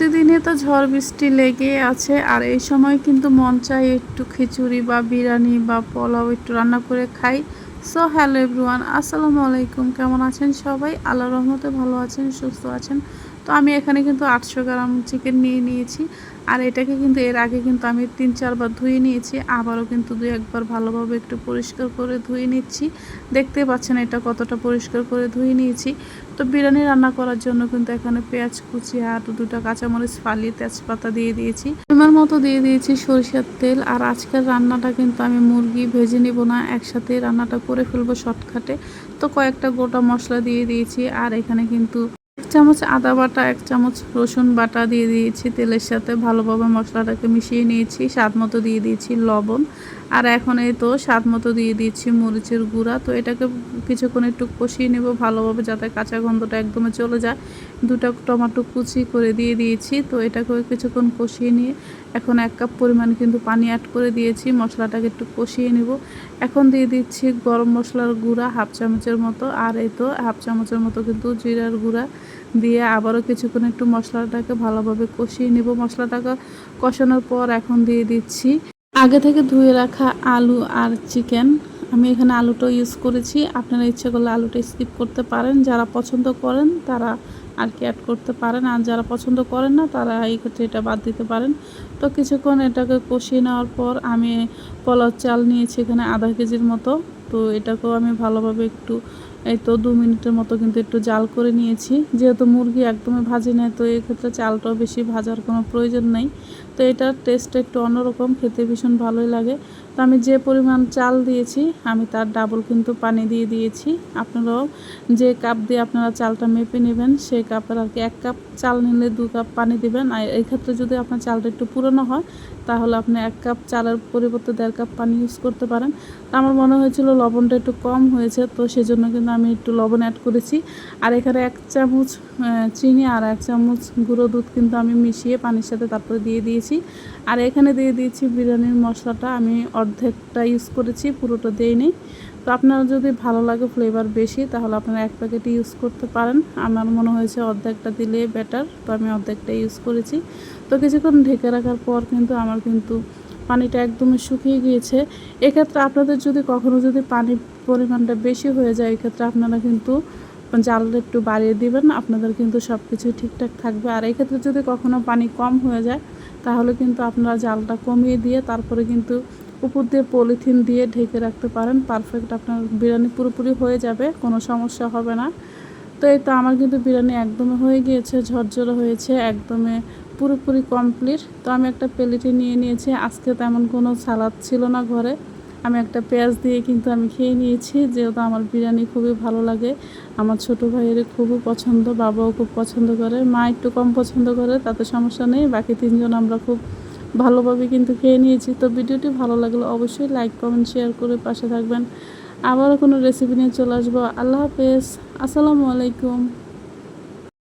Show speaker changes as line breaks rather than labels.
প্রতিদিনই তো ঝড় বৃষ্টি লেগে আছে, আর এই সময় কিন্তু মন চাই একটু খিচুড়ি বা বিরিয়ানি বা পোলাও একটু রান্না করে খাই। সো হ্যালো এভরিওয়ান আসসালামু আলাইকুম, কেমন আছেন সবাই? আল্লাহ রহমতে ভালো আছেন, সুস্থ আছেন। তো আমি এখানে কিন্তু আটশো গ্রাম চিকেন নিয়ে নিয়েছি। আর এটাকে কিন্তু এর আগে কিন্তু আমি তিন, চারবার ধুয়ে নিয়েছি। আবারও কিন্তু দুই একবার ভালোভাবে একটু পরিষ্কার করে ধুয়ে নিচ্ছি। দেখতে পাচ্ছেন এটা কতটা পরিষ্কার করে ধুয়ে নিয়েছি। তো বিরিয়ানি রান্না করার জন্য কিন্তু এখানে পেঁয়াজ কুচি আর দুটা কাঁচামরিচ ফালি তেজপাতা দিয়ে দিয়েছি। পরিমাণ মতো দিয়ে দিয়েছি সরিষার তেল। আর আজকের রান্নাটা কিন্তু আমি মুরগি ভেজে নিব না, একসাথে রান্নাটা করে ফেলব শর্টকাটে। তো কয়েকটা গোটা মশলা দিয়ে দিয়েছি। আর এখানে কিন্তু এক চামচ আদা বাটা, এক চামচ রসুন বাটা দিয়ে দিয়েছি, তেলের সাথে ভালোভাবে মশলাটাকে মিশিয়ে নিয়েছি, স্বাদ মতো দিয়ে দিয়েছি লবণ। আর এখন এই তো স্বাদ মতো দিয়ে দিয়েছি মরিচের গুঁড়া। তো এটাকে কিছুক্ষণ একটু কষিয়ে নেব ভালোভাবে যাতে কাঁচা গন্ধটা একদমই চলে যায়। দুটা টমেটো কুচি করে দিয়ে দিয়েছি, তো এটাকে কিছুক্ষণ কষিয়ে নিয়ে এখন এক কাপ পরিমাণ কিন্তু পানি অ্যাড করে দিয়েছি, মশলাটাকে একটু কষিয়ে নেব। এখন দিয়ে দিচ্ছি গরম মশলার গুঁড়া, হাফ চামচের মতো। আর এই তো হাফ চামচের মতো কিন্তু জিরার গুঁড়া। দিয়ে আবারও কিছুক্ষণ একটু মশলাটাকে ভালোভাবে কষিয়ে নেব। মশলাটাকে কষানোর পর এখন দিয়ে দিচ্ছি। আগে থেকে ধুয়ে রাখা আলু আর চিকেন। আমি এখানে আলুটা ইউজ করেছি। আপনারা ইচ্ছে করলে আলুটা স্কিপ করতে পারেন। যারা পছন্দ করেন, তারা আর কি অ্যাড করতে পারেন। আর যারা পছন্দ করেন না, তারা এই ক্ষেত্রে এটা বাদ দিতে পারেন। তো কিছুক্ষণ এটাকে কষিয়ে নেওয়ার পর আমি পোলাও চাল নিয়েছি এখানে আধা কেজির মতো। তো এটাকেও আমি ভালোভাবে একটু এই তো দু মিনিটের মতো কিন্তু একটু জাল করে নিয়েছি। যেহেতু মুরগি একদমই ভাজি নেয় তো এক্ষেত্রে চালটাও বেশি ভাজার কোনো প্রয়োজন নেই। তো এটার টেস্টটা একটু অন্যরকম, খেতে ভীষণ ভালোই লাগে। তো আমি যে পরিমাণ চাল দিয়েছি, আমি তার ডাবল কিন্তু পানি দিয়ে দিয়েছি। আপনারাও যে কাপ দিয়ে আপনারা চালটা মেপে নেবেন, সেই কাপের আর কি এক কাপ চাল নিলে দু কাপ পানি দিবেন। আর এই ক্ষেত্রে যদি আপনার চালটা একটু পুরনো হয় তাহলে আপনি এক কাপ চালের পরিবর্তে দেড় কাপ পানি ইউজ করতে পারেন। তো আমার মনে হয়েছিল লবণটা একটু কম হয়েছে, তো সেজন্য কিন্তু আমি একটু লবণ অ্যাড করেছি। আর এখানে এক চামচ চিনি আর এক চামচ গুঁড়ো দুধ কিন্তু আমি মিশিয়ে পানির সাথে তারপরে দিয়ে দিয়েছি। আর এখানে দিয়ে দিয়েছি বিরিয়ানির মশলাটা, আমি অর্ধেকটা ইউজ করেছি, পুরোটা দিইনি। তো আপনার যদি ভালো লাগে ফ্লেভার বেশি, তাহলে আপনারা এক প্যাকেট ইউজ করতে পারেন। আমার মনে হয়েছে অর্ধেকটা দিলে বেটার তো আমি অর্ধেকটা ইউজ করেছি। তো কিছুক্ষণ ঢেকে রাখার পর কিন্তু আমার কিন্তু পানিটা একদমই শুকিয়ে গিয়েছে। এক্ষেত্রে আপনাদের যদি কখনো যদি পানির পরিমাণটা বেশি হয়ে যায়, এক্ষেত্রে আপনারা কিন্তু জালটা একটু বাড়িয়ে দিবেন, আপনাদের কিন্তু সব কিছুই ঠিকঠাক থাকবে। আর এক্ষেত্রে যদি কখনো পানি কম হয়ে যায়, তাহলে কিন্তু আপনারা জালটা কমিয়ে দিয়ে তারপরে কিন্তু উপর দিয়ে পলিথিন দিয়ে ঢেকে রাখতে পারেন। পারফেক্ট আপনার বিরিয়ানি পুরোপুরি হয়ে যাবে, কোনো সমস্যা হবে না। তো এই তো আমার কিন্তু বিরিয়ানি একদমই হয়ে গিয়েছে, ঝরঝরে হয়েছে, একদমই পুরোপুরি কমপ্লিট তো আমি একটা প্লেটে নিয়ে নিয়েছি। আজকে তেমন কোনো সালাদ ছিল না ঘরে। আমি একটা পেঁয়াজ দিয়ে কিন্তু আমি খেয়ে নিয়েছি। যেহেতু আমার বিরিয়ানি খুবই ভালো লাগে, আমার ছোটো ভাইয়ের খুবই পছন্দ, বাবাও খুব পছন্দ করে। মা একটু কম পছন্দ করে, তাতে সমস্যা নেই। বাকি তিনজন আমরা খুব ভালোভাবে কিন্তু খেয়ে নিয়েছি। তো ভিডিওটি ভালো লাগলে অবশ্যই লাইক কমেন্ট শেয়ার করে পাশে থাকবেন। আবারও কোনো রেসিপি নিয়ে চলে আসব। আল্লাহ হাফেজ। আসসালামু আলাইকুম।